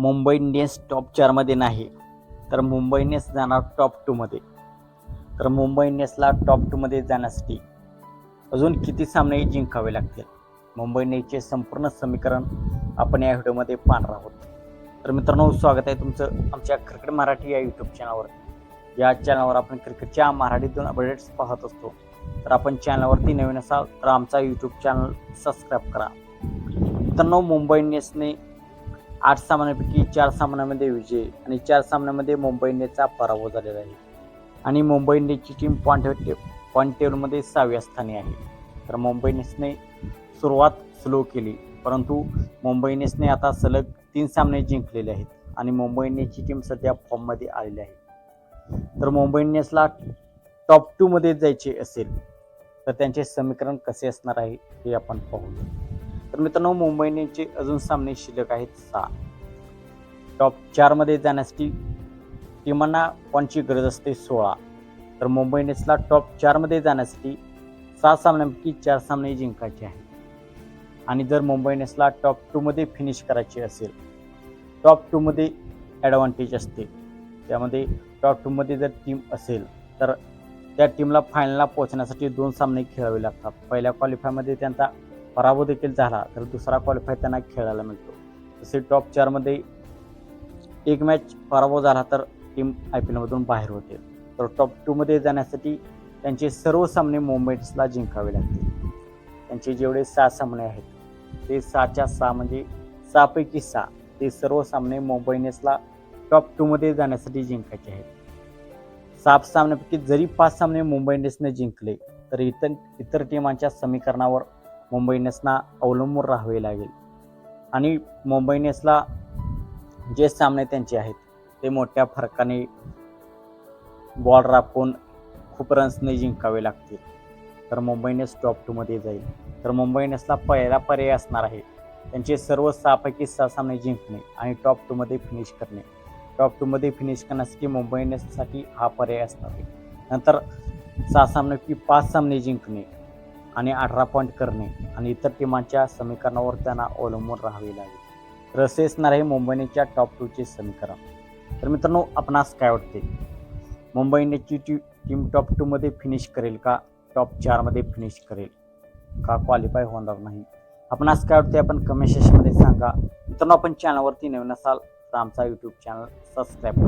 Mumbai Indians top चारमध्ये नाही तर मुंबई इंडियन्स जाणार टॉप टूमध्ये तर मुंबई इंडियन्सला टॉप टूमध्ये जाण्यासाठी अजून किती सामने जिंकावे लागतील? मुंबई इंडियन्सचे संपूर्ण समीकरण आपण या व्हिडिओमध्ये पाहणार आहोत. तर मित्रांनो स्वागत आहे तुमचं आमच्या क्रिकेट मराठी या यूट्यूब चॅनलवर या चॅनलवर आपण क्रिकेटच्या मराठीतून अपडेट्स पाहत असतो. तर आपण चॅनलवरती नवीन असाल तर आमचा यूट्यूब चॅनल सबस्क्राईब करा. मित्रांनो मुंबई इंडियन्सने आठ सामन्यापैकी चार सामन्यामध्ये विजय आणि चार सामन्यामध्ये मुंबई इंडियन्सचा पराभव झालेला आहे. आणि मुंबई इंडियन्सची टीम पॉईंट टे पॉईंट टेबलमध्ये सहाव्या स्थानी आहे. तर मुंबई इंडियन्सने सुरुवात स्लो केली परंतु मुंबई इंडियन्सने आता सलग तीन सामने जिंकलेले आहेत आणि मुंबई इंडियन्सची टीम सध्या फॉर्ममध्ये आलेली आहे. तर मुंबई इंडियन्सला टॉप टूमध्ये जायचे असेल तर त्यांचे समीकरण कसे असणार आहे हे आपण पाहू तर मित्रांनो मुंबई इंडियन्सचे अजून सामने शिल्लक आहेत सहा. टॉप चारमध्ये जाण्यासाठी टीमांना पॉईंटची गरज असते? सोळा. तर मुंबई इंडियन्सला टॉप चारमध्ये जाण्यासाठी सहा सामन्यांपैकी चार सामने जिंकायचे आहेत. आणि जर मुंबई इंडियन्सला टॉप टूमध्ये फिनिश करायची असेल टॉप टूमध्ये ॲडव्हान्टेज असते. त्यामध्ये टॉप टूमध्ये जर टीम असेल तर त्या टीमला फायनलला पोहोचण्यासाठी दोन सामने खेळावे लागतात. पहिल्या क्वालिफायमध्ये त्यांचा पराभव देखील झाला तर दुसरा क्वालिफाय त्यांना खेळायला मिळतो. तसे टॉप चारमध्ये एक मॅच पराभव झाला तर टीम आय पी एलमधून बाहेर होते. तर टॉप टूमध्ये जाण्यासाठी त्यांचे सर्व सामने मुंबईसला जिंकावे लागतील. त्यांचे जेवढे सहा सामने आहेत ते सहाच्या सहा म्हणजे सहापैकी सहा ते सर्व सामने मुंबई इंडियन्सला टॉप टूमध्ये जाण्यासाठी जिंकायचे आहेत. सात सामन्यापैकी जरी पाच सामने मुंबई इंडियन्सने जिंकले तर इतर इतर टीमांच्या समीकरणावर मुंबई इंडियन्सना अवलंबून राहावे लागेल. आणि मुंबई इंडियन्सला जे सामने त्यांचे आहेत ते मोठ्या फरकाने बॉल राखून खूप रन्सने जिंकावे लागतील. तर मुंबई इंडियन्स टॉप टूमध्ये जाईल. तर मुंबई इंडियन्सला पहिला पर्याय असणार आहे त्यांचे सर्व सहापैकी सहा सामने जिंकणे आणि टॉप टूमध्ये फिनिश करणे. टॉप टूमध्ये फिनिश करण्यासाठी मुंबई इंडियन्ससाठी हा पर्याय असणार आहे. नंतर सहा सामने की पाच सामने जिंकणे. आणि अठरा पॉईंट करणे आणि इतर टीमांच्या समीकरणावर त्यांना अवलंबून राहावे लागेल. रस असणार आहे मुंबई टॉप टूचे समीकरण. तर मित्रांनो आपणास काय वाटते? मुंबई इंडियनची टी टीम टॉप टूमध्ये फिनिश करेल का? टॉप चारमध्ये फिनिश करेल का? क्वालिफाय होणार नाही. आपणास काय वाटते? आपण कमेंट सेशनमध्ये सांगा. मित्रांनो आपण चॅनलवरती नवीन असाल तर आमचा यूट्यूब चॅनल सबस्क्राईब करा.